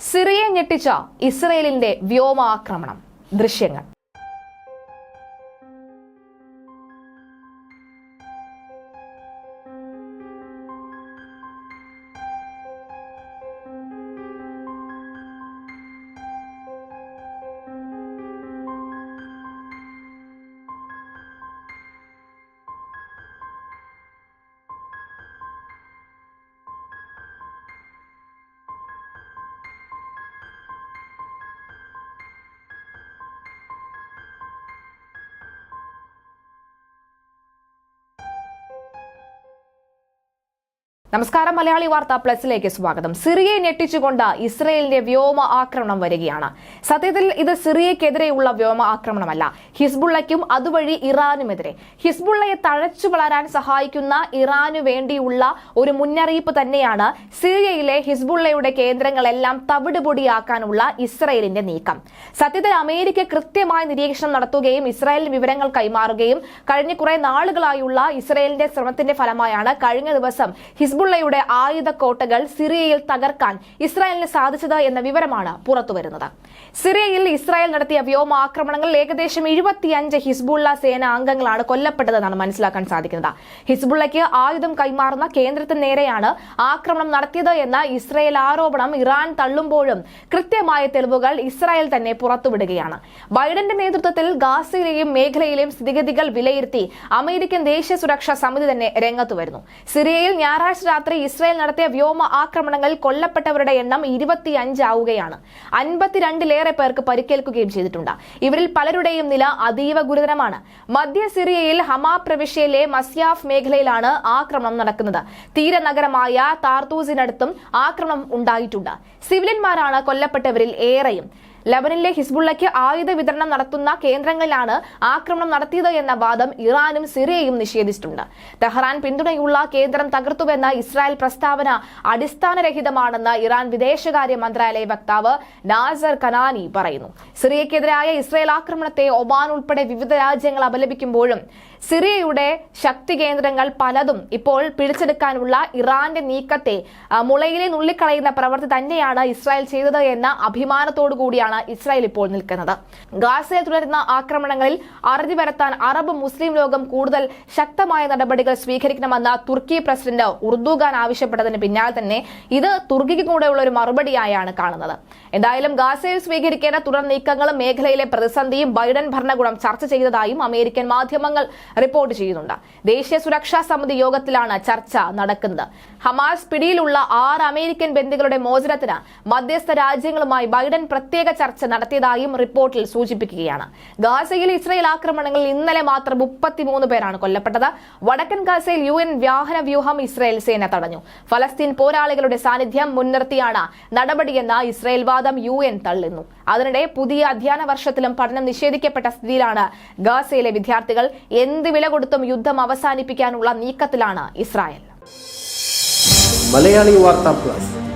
സിറിയെ ഞെട്ടിച്ച ഇസ്രയേലിന്റെ വ്യോമാക്രമണം. ദൃശ്യങ്ങൾ. നമസ്കാരം മലയാളി വാർത്ത പ്ലസിലേക്ക് സ്വാഗതം. സിറിയെ ഞെട്ടിച്ചുകൊണ്ട് ഇസ്രയേലിന്റെ വ്യോമ ആക്രമണം വരികയാണ്. സത്യത്തിൽ ഇത് സിറിയക്കെതിരെയുള്ള വ്യോമ ആക്രമണമല്ല. ഹിസ്ബുള്ളയ്ക്കും അതുവഴി ഇറാനുമെതിരെ. ഹിസ്ബുള്ളയെ തഴച്ചു വളരാൻ സഹായിക്കുന്ന ഇറാനു വേണ്ടിയുള്ള ഒരു മുന്നറിയിപ്പ് തന്നെയാണ് സിറിയയിലെ ഹിസ്ബുള്ളയുടെ കേന്ദ്രങ്ങളെല്ലാം തവിടുപൊടിയാക്കാനുള്ള ഇസ്രയേലിന്റെ നീക്കം. സത്യത്തിൽ അമേരിക്ക കൃത്യമായ നിരീക്ഷണം നടത്തുകയും ഇസ്രായേലിന് വിവരങ്ങൾ കൈമാറുകയും കഴിഞ്ഞ കുറെ നാളുകളായുള്ള ഇസ്രയേലിന്റെ ശ്രമത്തിന്റെ ഫലമായാണ് കഴിഞ്ഞ ദിവസം ഹിസ്ബുള്ളയുടെ ആയുധ കോട്ടകൾ സിറിയയിൽ തകർക്കാൻ ഇസ്രായേലിന് സാധിച്ചത് എന്ന വിവരമാണ് പുറത്തുവരുന്നത്. സിറിയയിൽ ഇസ്രായേൽ നടത്തിയ വ്യോമാക്രമണങ്ങളിൽ ഏകദേശം എഴുപത്തിയഞ്ച് ഹിസ്ബുള്ള സേന അംഗങ്ങളാണ് കൊല്ലപ്പെട്ടതെന്നാണ് മനസ്സിലാക്കാൻ സാധിക്കുന്നത്. ഹിസ്ബുള്ളയ്ക്ക് ആയുധം കൈമാറുന്ന കേന്ദ്രത്തിന് നേരെയാണ് ആക്രമണം നടത്തിയത് എന്ന ഇസ്രായേൽ ആരോപണം ഇറാൻ തള്ളുമ്പോഴും കൃത്യമായ തെളിവുകൾ ഇസ്രായേൽ തന്നെ പുറത്തുവിടുകയാണ്. ബൈഡന്റെ നേതൃത്വത്തിൽ ഗാസയിലെയും മേഖലയിലെയും സ്ഥിതിഗതികൾ വിലയിരുത്തി അമേരിക്കൻ ദേശീയ സുരക്ഷാ സമിതി തന്നെ രംഗത്തു വരുന്നു സിറിയയിൽ ഞായറാഴ്ച രാത്രി ഇസ്രായേൽ നടത്തിയ വ്യോമ ആക്രമണങ്ങളിൽ കൊല്ലപ്പെട്ടവരുടെ എണ്ണം ഇരുപത്തിയഞ്ചാവുകയാണ് അൻപത്തിരണ്ടിലേറെ പേർക്ക് പരിക്കേൽക്കുകയും ചെയ്തിട്ടുണ്ട്. ഇവരിൽ പലരുടെയും നില അതീവ ഗുരുതരമാണ്. മധ്യ സിറിയയിൽ ഹമാ പ്രവിശ്യയിലെ മസ്യാഫ് മേഖലയിലാണ് ആക്രമണം നടക്കുന്നത്. തീരനഗരമായ താർത്തൂസിനടുത്തും ആക്രമണം ഉണ്ടായിട്ടുണ്ട്. സിവിലിയന്മാരാണ് കൊല്ലപ്പെട്ടവരിൽ ഏറെയും. ലബനിലെ ഹിസ്ബുള്ളയ്ക്ക് ആയുധ വിതരണം നടത്തുന്ന കേന്ദ്രങ്ങളിലാണ് ആക്രമണം നടത്തിയത് എന്ന വാദം ഇറാനും സിറിയയും നിഷേധിച്ചിട്ടുണ്ട്. തെഹ്റാൻ പിന്തുണയുള്ള കേന്ദ്രം തകർത്തുവെന്ന ഇസ്രായേൽ പ്രസ്താവന അടിസ്ഥാനരഹിതമാണെന്ന് ഇറാൻ വിദേശകാര്യ മന്ത്രാലയ വക്താവ് നാസർ കനാനി പറയുന്നു. സിറിയക്കെതിരായ ഇസ്രായേൽ ആക്രമണത്തെ ഒമാൻ ഉൾപ്പെടെ വിവിധ രാജ്യങ്ങൾ അപലപിക്കുമ്പോഴും സിറിയയുടെ ശക്തി കേന്ദ്രങ്ങൾ പലതും ഇപ്പോൾ പിടിച്ചെടുക്കാനുള്ള ഇറാന്റെ നീക്കത്തെ മുളയിലെ നുള്ളിക്കളയുന്ന പ്രവൃത്തി തന്നെയാണ് ഇസ്രായേൽ ചെയ്തത് എന്ന അഭിമാനത്തോടു കൂടിയാണ് ഇസ്രായേൽ ഇപ്പോൾ നിൽക്കുന്നത്. ഗാസയിൽ തുടരുന്ന ആക്രമണങ്ങളിൽ അറുതി വരുത്താൻ അറബ് മുസ്ലിം ലോകം കൂടുതൽ ശക്തമായ നടപടികൾ സ്വീകരിക്കണമെന്ന തുർക്കി പ്രസിഡന്റ് ഉർദുഖാൻ ആവശ്യപ്പെട്ടതിന് പിന്നാലെ തന്നെ ഇത് തുർക്കിക്ക് കൂടെയുള്ള ഒരു മറുപടിയായാണ് കാണുന്നത്. എന്തായാലും ഗാസയിൽ സ്വീകരിക്കേണ്ട തുടർ നീക്കങ്ങളും മേഖലയിലെ പ്രതിസന്ധിയും ബൈഡൻ ഭരണകൂടം ചർച്ച ചെയ്തതായും അമേരിക്കൻ മാധ്യമങ്ങൾ റിപ്പോർട്ട് ചെയ്യുന്നുണ്ട്. ദേശീയ സുരക്ഷാ സമിതി യോഗത്തിലാണ് ചർച്ച നടക്കുന്നത്. ഹമാസ് പിടിയിലുള്ള ആറ് അമേരിക്കൻ ബന്ധികളുടെ മോചനത്തിന് മധ്യസ്ഥ രാജ്യങ്ങളുമായി ബൈഡൻ പ്രത്യേക ചർച്ച നടത്തിയതായും റിപ്പോർട്ടിൽ സൂചിപ്പിക്കുകയാണ്. ഗാസയിൽ ഇസ്രയേൽ ആക്രമണങ്ങളിൽ ഇന്നലെ മാത്രം മുപ്പത്തിമൂന്ന് പേരാണ് കൊല്ലപ്പെട്ടത്. വടക്കൻ ഗാസയിൽ യു എൻ വാഹന വ്യൂഹം ഇസ്രയേൽ സേന തടഞ്ഞു. ഫലസ്തീൻ പോരാളികളുടെ സാന്നിധ്യം മുൻനിർത്തിയാണ് നടപടിയെന്ന ഇസ്രയേൽ വാദം യു എൻ തള്ളുന്നു. അതിനിടെ പുതിയ അധ്യയന വർഷത്തിലും പഠനം നിഷേധിക്കപ്പെട്ട സ്ഥിതിയിലാണ് ഗാസയിലെ വിദ്യാർത്ഥികൾ എന്ത് വില കൊടുത്തും യുദ്ധം അവസാനിപ്പിക്കാനുള്ള നീക്കത്തിലാണ് Israel. Malayali Vartha plus.